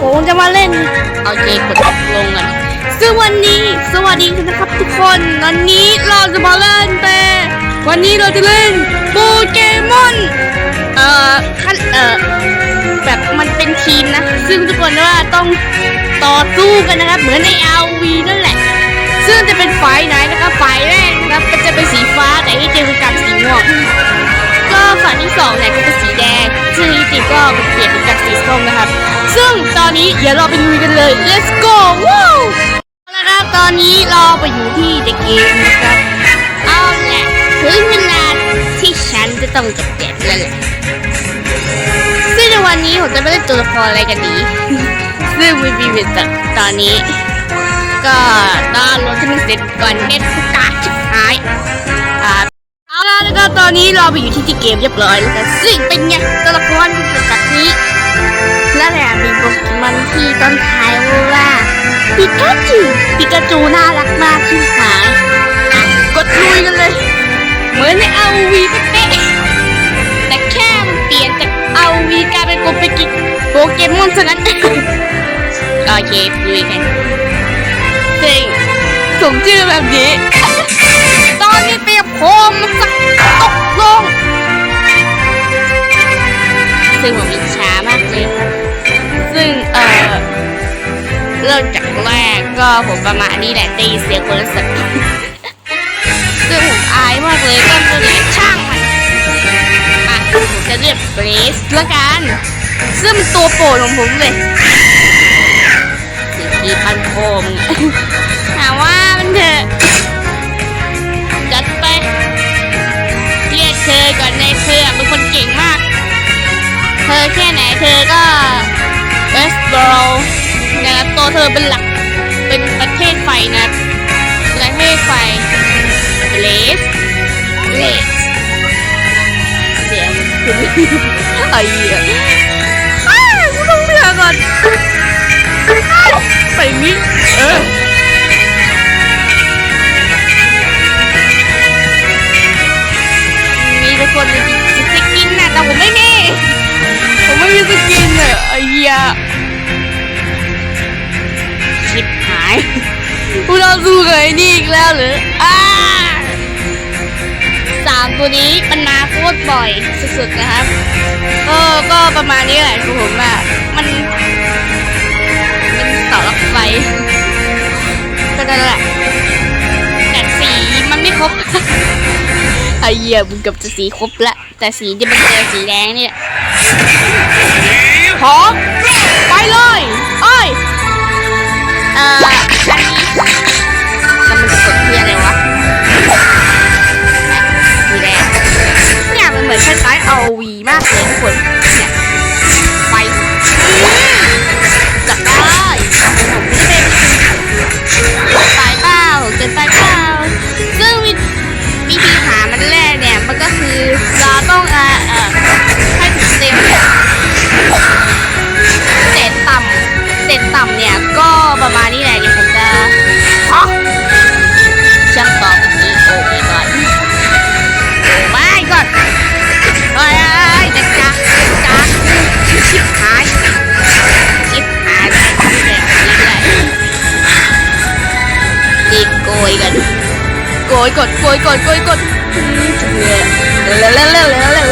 ผมจะมาเล่นโอเคกดลงกันซึ่งวันนี้ สวัสดีนะครับทุกคน วันนี้เราจะมาเล่นเป็นวันนี้เราจะเล่นโปเกมอน เอ่อขั้นเอ่อ แบบมันเป็นทีมนะ ซึ่งทุกคนว่าต้องต่อสู้กันนะครับ เหมือนใน RV นั่นแหละ ซึ่งจะเป็นฝ่ายไหนนะครับฝ่ายแรกนะครับมันจะเป็นสีฟ้าแต่ที่จริงเป็นการสีม่วงก็ฝ่ายที่สองเนี่ยก็เป็นสีแดง ซึ่งที่จริงก็เปลี่ยนเป็นจากสีส้มนะครับ ซึ่งตอนนี้เดี๋ยวเราไปลุยกันเลย let's go ว้าวเอาละครับตอนนี้เราไปอยู่ที่เดเกมนะครับเอาแหละถึงเวลาที่ฉันจะต้องจัดเด็ดแล้วแหละซึ่งในวันนี้ผมจะไม่เล่นตัวละครอะไรกันดีซึ่งวีวีวิตตอนนี้ ก็ตอนรถที่มันเสร็จก่อนเน็ตสตาร์ทชิบหายอ่าเอาละแล้วก็ตอนนี้เราไปอยู่ที่ที่เกมเรียบร้อยแล้วซึ่งเป็นไงตัวละครเป็น แบบนี้และแถมมีโปเกมอนที่ต้นท้ายว่าปิกาจูปิกาจูน่ารักมากที่หายอะกดลุยกันเลย เหมือนในเอาวีเป๊ะๆแต่แค่มันเปลี่ยนจากเอาวีกลายเป็นโปเกกิโปเกมอนซะงั้นโอเคลุยกันซึ่งสมชื่อแบบนี้ ตอนนี้เปียกโคมมันสักตกลงซึ่งผมอิจฉามากเลยครับ ซึ่งเออเริ่มจากแรกก็ผมประมาณนี้แหละได้ยินเสียงคนละสักซึ่งผมอายมากเลยก็เลยช่างมันอะผมจะเรียกเบรสละกันซึ่งตัวโปรดของผมเลยสิ่งที่ปันโคมถามว่ามันเถอะจัดไปเรียกเธอก่อนในเธอเป็นคนเก่งมาก เธอแค่ไหนเธอก็ เวสบอลนะครับตัวเธอเป็นหลักเป็นประเทศไฟนะประเทศไฟเลสเลสเสียงคุณไอ้เหี้ยอ้าวกูต้องเลือก่อนอ้าวไปอย่างนี้เออมีทุกคนมีสกินนะแต่ผมไม่มี ผมไม่มีสกินอะไอ้เหี้ยชิบหายพวกเราสู้กับไอ้นี่อีกแล้วเหรออ้าสามตัวนี้มันมาโคตรบ่อยสุดๆนะครับก็ก็ประมาณนี้แหละคือผมอะมันมันเสาหลักไฟก็นั่นแหละแต่สีมันไม่ครบไอ้เหี้ยมึงเกับจะสีครบละแต่สีที่มันเจอสีแดงเนี่ย พร้อมไปเลยเอ้ยเอ่ออันนี้แล้วมันจะกดเพื่ออะไรวะสีแดงเนี่ยมันเหมือนคล้ายๆเอาวีมากเลยทุกคน ชิบหายชิบหายแบบนี้เอยตีโกยกัน โกยกดโกยกดโกยกดเร็วเร็วเร็วเร็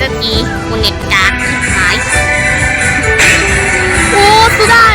สักทีกูเน็ตกากหาย โอ้สุดได้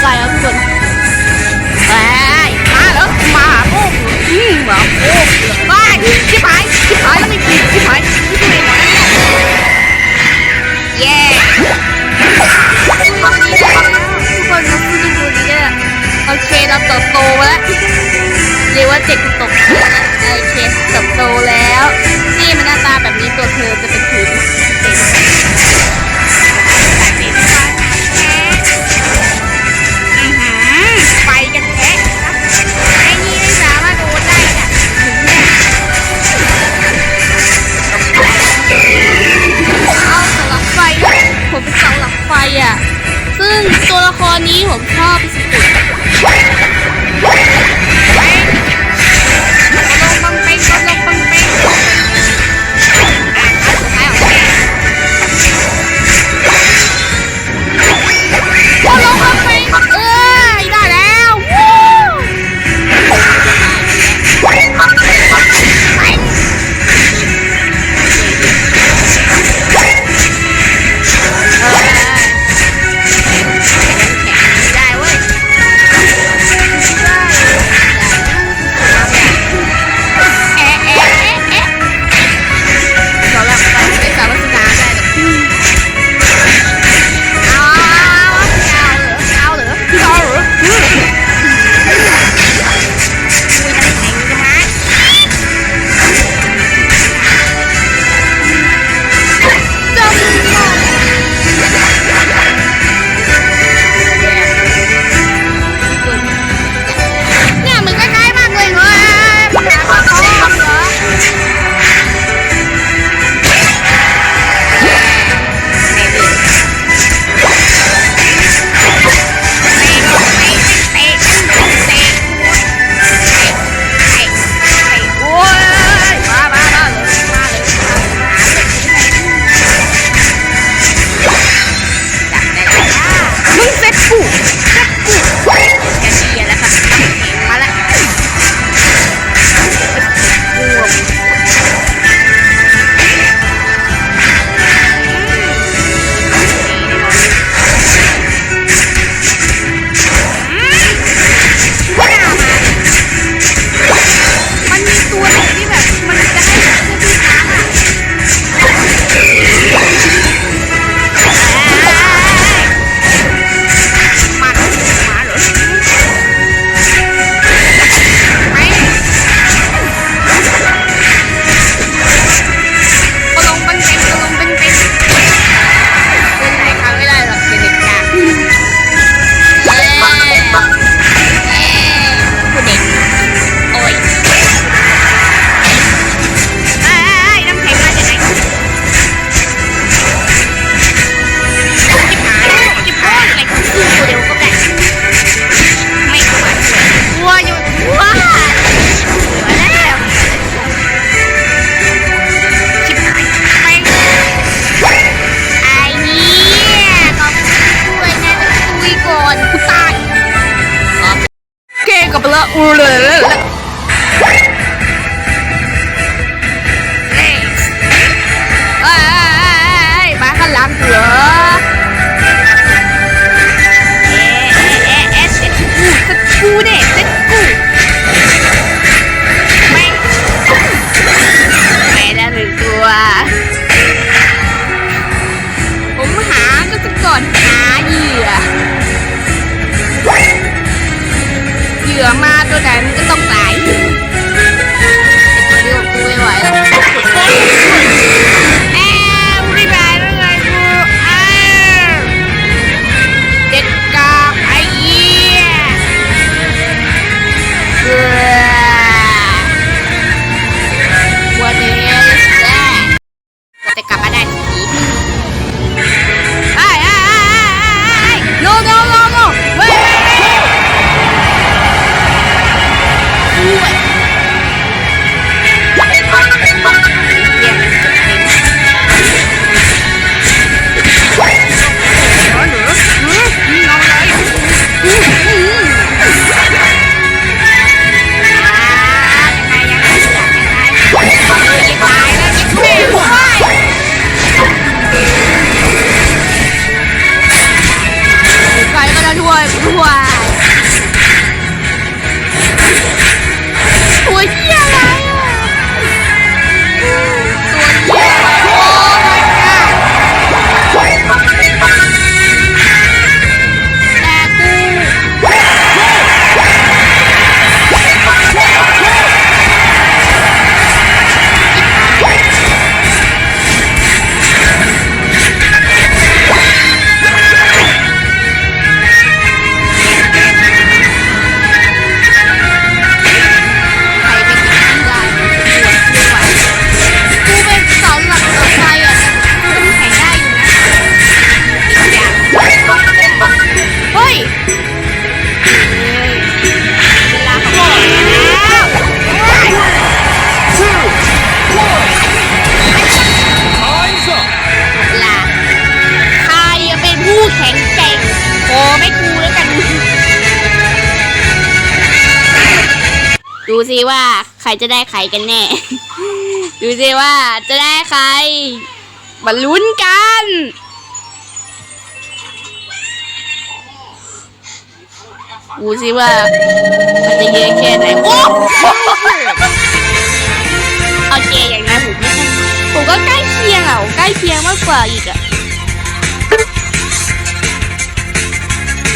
ไฟแล้วทุกคนไปมาแล้วมาโอ้อืมมาโอ้บ้าชิบหายชิบหายไม่กินชิบหายชิบหายเย้ทุกคนรู้สึกดูดีแค่โอเคเราเตโตแล้วเรียกว่าเด็กตกโอเคเติโตแล้ว นี่มันหน้าตาแบบนี้ตัวเธอจะเป็นถือ சூழல். ดูสิว่าใครจะได้ใครกันแน่ ดูสิว่าจะได้ใครมาลุ้นกัน ดูสิว่ามันจะเยอะแค่ไหนโอ้โอเคอย่างนั้นผมไม่ใช่ผมก็ใกล้เคียงอะผมใกล้เคียงมากกว่าอีกอะ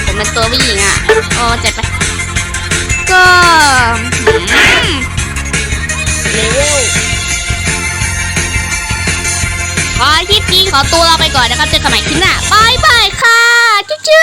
ผมเป็นตัวผู้หญิงอะโอ้เจ็บไป ก็อืมเลเวลขอคลิปนี้ขอตัวลาไปก่อนนะครับเจอกันใหม่คลิปหน้าบายบายค่ะ